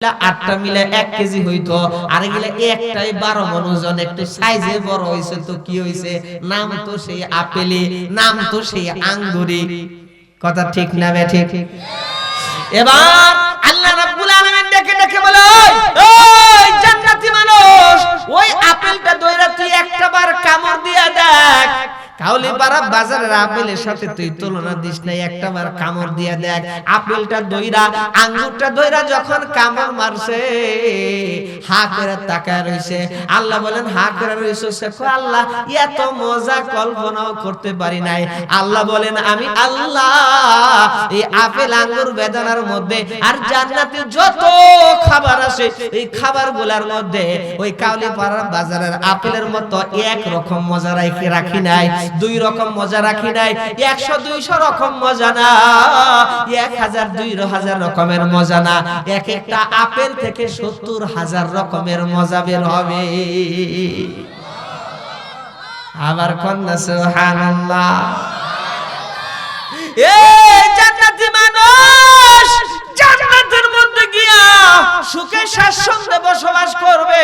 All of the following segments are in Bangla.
আটটা মিলে এক কেজি হইতো, আর গেলে একটাই বারো মন একটু সাইজে বড় হয়েছে তো কি হয়েছে নাম তো সেই আপেলি নাম তো সেই আঙ্গুরি কথা ঠিক না বে ঠিক? এবার আল্লাহ রাব্বুল আলামিন ডেকে ডেকে বলে বাজারের আপেলের সাথে তুই তুলনা দিস নাই একটা বার কামড় দিয়া দেখ আপেলটা দইরা আঙ্গুরটা দইরা যখন কামড় মারছে হা করে তাকায় রইছে। আল্লাহ বলেন হা করে রইছে কয়, আল্লাহ এত মজা কল্পনাও করতে পারি নাই। আল্লাহ বলেন আমি আল্লাহ এই আপেল আঙ্গুর বেদনার মধ্যে আর জান্নাতে যত খাবার আছে এই খাবারগুলার মধ্যে ওই কাউলি পাড়ার বাজারের আপেলের মতো এক রকম মজা রাখি রাখি নাই দুই রকম মজা রাখি নাই। একশো, দুইশো রকম মজা না। এক হাজার দুই হাজার রকমের মজা না। এক একটা আপেল থেকে সত্তর হাজার রকমের মজা বের হবে। আবার কন্যা, সুবহানাল্লাহ। এই জান্নাতি মানুষ, জান্নাতের মধ্যে গিয়া সুখে স্বাচ্ছন্দ্যে বসবাস করবে।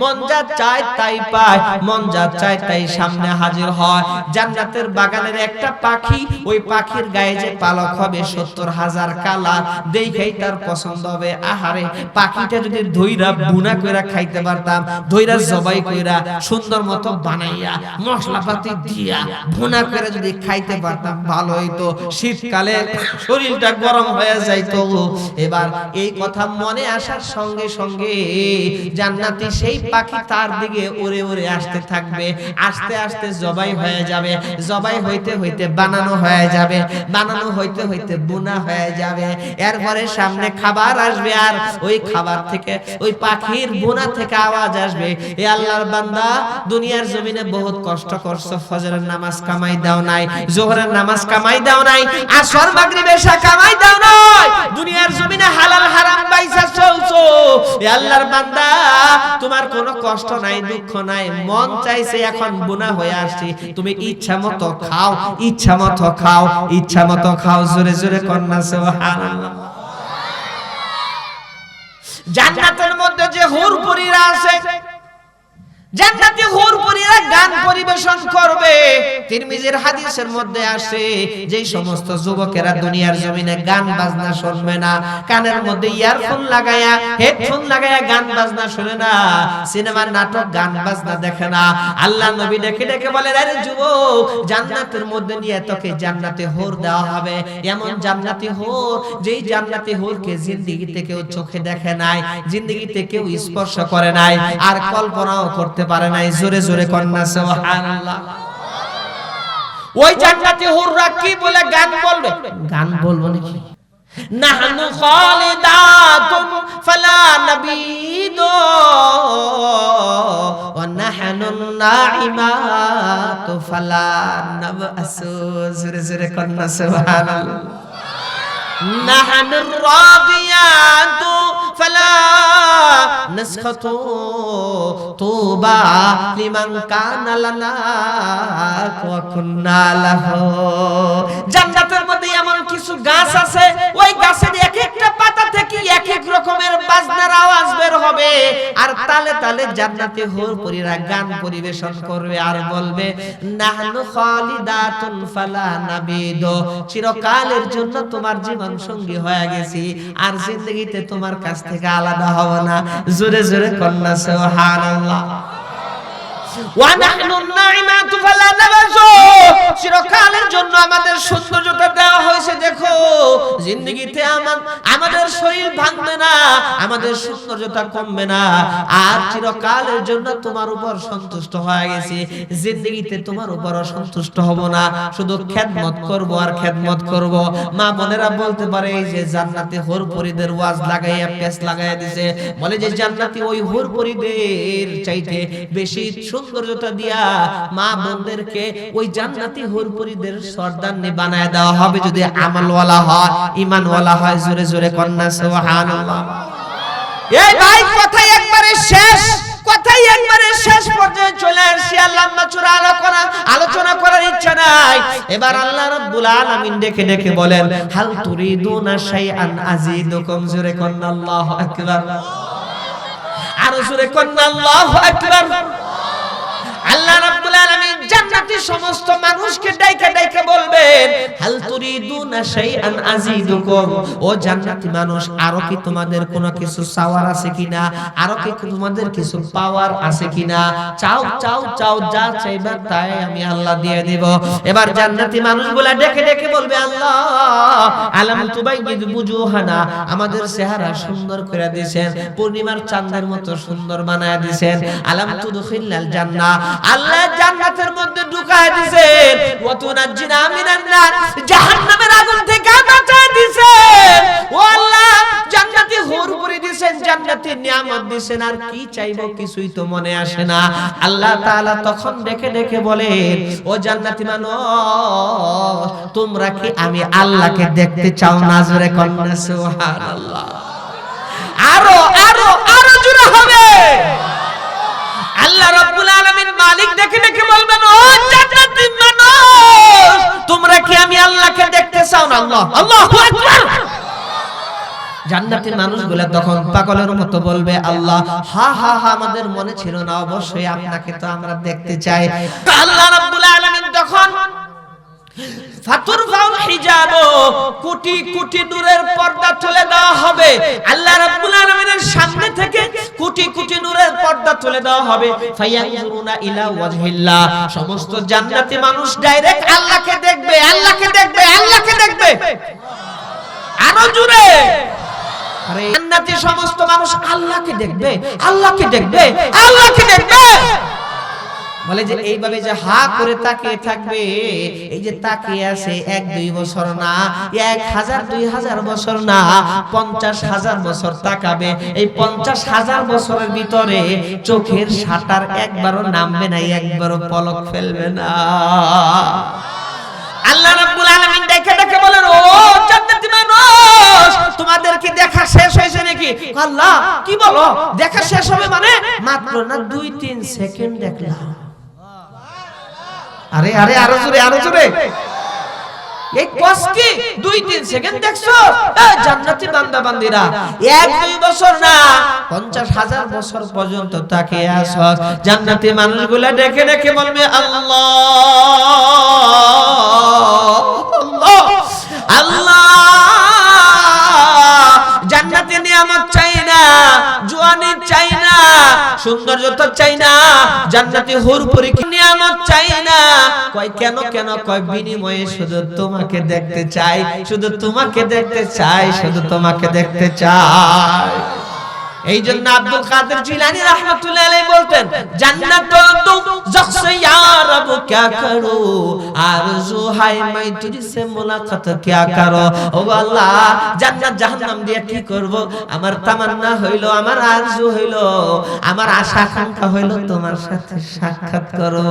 মন যা চায় তাই পায়, মন যা চায় তাই সামনে হাজির হয়। জান্নাতের বাগানের একটা পাখি, ওই পাখির গায়ে যে পালক হবে সত্তর হাজার কালার। দেখেই তার পছন্দ হবে। আহারে, পাখিটা যদি ধইরা বুনা কইরা খাইতে পারতাম ধইরা জবাই কইরা সুন্দর মতো বানাইয়া, মশলাপাতি দিয়া ভুনা করে যদি খাইতে পারতাম, ভালো হইতো। শীতকালে শরীরটা গরম হয়ে যাইতো। এবার এই কথা মনে আসার সঙ্গে সঙ্গে জান্নাতি সেই পাখি তার দিকে উড়ে উড়ে আসতে থাকবে। আস্তে আস্তে জবাই হয়ে যাবে। জবাই হইতে হইতে বানানো হয়ে যাবে। বানানো হইতে হইতে বুনা হয়ে যাবে। এরপরে সামনে খাবার আসবে আর ওই খাবার থেকে, ওই পাখির বুনা থেকে আওয়াজ আসবে। এ আল্লাহর বান্দা, দুনিয়ার জমিনে বহুত কষ্ট করছ, ফজরের নামাজ কামাই দাও নাই, জোহরের নামাজ কামাই দাও নাই, আসর মাগরিব এশা কামাই দাও নাই। দুনিয়ার জমিনে হালাল হারাম আল্লাহর বান্দা, তোমার কোনো কষ্ট নাই, দুঃখ নাই, মন চাইছে এখন বুনা হয়ে আসছি। তুমি ইচ্ছা মতো খাও, ইচ্ছা মতো খাও, ইচ্ছা মতো খাও, জোরে জোরে কন্যা, সুবহানাল্লাহ। জান্নাতের মধ্যে যে হুর পরীরা আছে জান্নাতি গান পরিবেশন করবে। তিরমিজির হাদিসের মধ্যে আসে সমস্ত যুবকেরা দুনিয়ার জমিনে গান বাজনা শুনবে না, কানের মধ্যে ইয়ারফোন লাগায়া, হেডফোন লাগায়া গান বাজনা শুনে না, সিনেমার নাটক গান বাজনা দেখে না। আল্লাহ নবী বলে, আরে যুবক, জান্নাতের মধ্যে নিয়ে তোকে জান্নাতে হোর দেওয়া হবে। এমন জান্নাতি হোর, যেই জান্নাতি হোরকে জিন্দেগিতে কেউ চোখে দেখে নাই, জিন্দেগিতে কেউ স্পর্শ করে নাই, আর কল্পনাও করতে পারে নাই। জোরে জোরে কন্যা সুবহানাল্লাহ। ওই জান্নাতি হুররা কি বলে গান বলবে? গান বলব নাকি? নাহনু খালিদাতুন ফালা নাবিদু ওয়া নাহনু নাইমাতু ফালা নাবসু জোরে জোরে কন্যা সুবহানাল্লাহ। نحن الراضيات فلا نسخط طوبى لمن كان لنا وكنا له. জান্নাতের মধ্যে এমন কিছু গাছ আছে, ওই গাছের এক একটা পাতা থেকে এক এক রকমের বাজনার আওয়াজ বের হবে। আর তালে তালে জান্নাতে হুর পরীরা গান পরিবেশন করবে আর বলবে, নাহনু খালিদাতুন ফালা নাবিদু। চিরকালের জন্য তোমার জীবন সঙ্গী হয়ে গেছি, আর জিন্দগিতে তোমার কাছ থেকে আলাদা হব না। জোরে জোরে কন্যা, সুবহানাল্লাহ। ওয়া নাইমাতু ফালা নাবাসু। চিরকালের জন্য আমাদের সৌন্দর্যটা দেওয়া হয়েছে দেখো। জিন্দগিতে আমাদের শরীর ভাঙবে না, আমাদের সৌন্দর্যটা কমবে না। আর চিরকালের জন্য তোমার উপর সন্তুষ্ট হয়ে গেছি। জিন্দগিতে তোমার উপর অসন্তুষ্ট হব না। শুধু খেদমত করব আর খেদমত করব। মা বোনেরা বলতে পারে, এই যে জান্নাতে হোর পরিদের ওয়াজ লাগাইয়া পেস লাগাইয়া দিছে। বলে যে, জান্নাতি ওই হোর পরিদের চাইতে বেশি সৌন্দর্যতা দিয়া মা বোনদেরকে ওই জান্নাতি হুরপুরিদের সর্দারনি বানায় দেওয়া হবে। যদি আমলওয়ালা হয় ঈমানওয়ালা হয়, জোরে জোরে কন্যা, সুবহানাল্লাহ। এই ভাই কথা একবারে শেষ, কথাই একবারে শেষ পর্যায়ে চলে আসি আল্লাহ চূড়া আলোচনা আলোচনা করার ইচ্ছা নাই। এবার আল্লাহ রাব্বুল আলামিন ডেকে ডেকে বলেন, হাল তুরিদুনা শাইআন আজিদুকুম জুরে কন্না আল্লাহু আকবার। আরও জোরে কন্না আল্লাহু আকবার। আল্লাহ রাব্বুল আলামিন সমস্ত মানুষকে বলবেন, হাল তুরিদুনা শাইআন আজিদুকুম ও জান্নাতি মানুষ কি তোমাদের কোনো কিছু চাওয়ার আছে কিনা? কি তোমাদের কিছু পাওয়ার আছে কিনা? চাও চাও চাও, যা চাইবা তাই আমি আল্লাহ দিয়ে দেব। এবার জান্নাতি মানুষগুলা ডেকে ডেকে বলবে, আল্লাহ, আলাম তুবাইয়িদ বুজুহানা। আমাদের চেহারা সুন্দর করে দিয়েছেন পূর্ণিমার চাঁদের মতো সুন্দর বানায় দিয়েছেন আলাম তুদখিলাল জান্নাহ। আল্লাহ জান্নাতের মধ্যে ঢুকায় দিয়েছেন ওয়া তুনাজ্জিনা মিনান নার। জাহান্নামের আগুন থেকে বাঁচায় দিয়েছেন ও আল্লাহ, জান্নাতি হুর করে দিয়েছেন জান্নাতি নিয়ামত দিয়েছেন আর কি চাইব কিছুই তো মনে আসে না। আল্লাহ তাআলা তখন দেখে দেখে বলেন, ও জান্নাতি মানুষ, তোমরা কি আমি আল্লাহকে দেখতে চাও না? জোরে কন্যা, সুবহানাল্লাহ। আরও আরও আরও জোরে হবে। আল্লাহ রাব্বুল আলামিন মালিক দেখে দেখে বলবেন, ও জান্নাতি মানুষ, তোমরা কি আমি আল্লাহকে দেখতে চাও না? আল্লাহ, আল্লাহু আকবার। জান্নাতের মানুষগুলা তখন পাগলের মতো বলবে, আল্লাহ, হা হা হা, আমাদের মনে ছিল না, অবশ্যই আপনাকে তো আমরা দেখতে চাই। আল্লাহ রাব্বুল আলামিন তখন কোটি কোটি নূরের পর্দা তুলে দেওয়া হবে। আল্লাহ রাব্বুল আলামিনের সামনে থেকে কোটি কোটি নূরের পর্দা তুলে দেওয়া হবে। ফায়ানজুরুনা ইলা ওয়াজহিল্লাহ। সমস্ত জান্নাতি মানুষ ডাইরেক্ট আল্লাহকে দেখবে আল্লাহকে দেখবে আল্লাহকে দেখবে। আরও জোরে। জান্নাতি সমস্ত মানুষ আল্লাহকে দেখবে আল্লাহকে দেখবে আল্লাহকে দেখবে। বলে যে এইভাবে যে হা করে তাকিয়ে থাকবে এই যে তাকিয়ে আছে এক দুই বছর না এক হাজার দুই হাজার বছর না পঞ্চাশ হাজার বছর তাকাবে এই পঞ্চাশ হাজার বছরের ভিতরে চোখের সাটার একবারও নামবে না একবারও পলক ফেলবে না। আল্লাহ রাব্বুল আলামিন দেখে দেখে বলেন ও জান্নাতি মানুষ তোমাদের কি দেখা শেষ হয়েছে নাকি? আল্লাহ কি বলো? দেখা শেষ হবে মানে? মাত্র না দুই তিন সেকেন্ড দেখলাম। আরে আরে আরও জোরে আরও জোরে এই কস দুই তিন সেকেন্ড দেখছ জান্নাতি বান্দা বান্দিরা এক দুই বছর না পঞ্চাশ হাজার বছর পর্যন্ত তাকে আস জান্নাতি মানুষগুলা ডেকে ডেকে বলবে আল্লাহ আল্লাহ আল্লাহ জান্নাতে নিয়ামত চাই না জোয়ানি সৌন্দর্যতা চাই না, জান্নাতি হুর পরীক্ষা নিয়ামত চাই না। কয়, কেন কেন? কয়, বিনিময়ে শুধু তোমাকে দেখতে চাই, শুধু তোমাকে দেখতে চাই, শুধু তোমাকে দেখতে চাই। এই জন্য আব্দুল কাদের জিলানি রহমাতুল্লাহ আলাইহি বলতেন, জান্নাত তো যখসে ইয়ারব কিয়া করো আরজু হাই মাই তুজসে মুলাকাত কিয়া করো? ও আল্লাহ, জান্নাত জাহান্নাম দিয়ে কি করব? আমার তামান্না হইল, আমার আরজু হইল, আমার আশা আকাঙ্ক্ষা হইল, তোমার সাথে সাক্ষাৎ করব।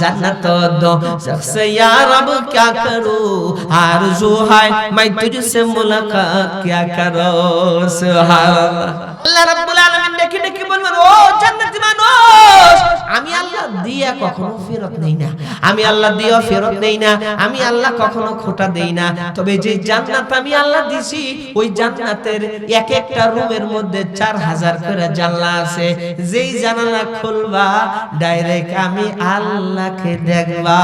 जन्नत दो सबसे या रब क्या करूं आरज़ू है मैं तुझसे मुलाकात क्या करो सुभान अल्लाह আল্লাহ রাব্বুল আলামিন ডেকে ডেকে বলবেন ও জান্নাতি মানুষ আমি আল্লাহ দিয়া কখনো ফেরত নেই না। আমি আল্লাহ দিয়া ফেরত নেই না। আমি আল্লাহ কখনো খোটা দেই না। তবে যে জান্নাত আমি আল্লাহ দিছি ওই জান্নাতের এক একটা রুমের মধ্যে চার হাজার করে জানলা আছে। যেই জানালা খুলবা ডাইরেক্ট আমি আল্লাহকে দেখবা।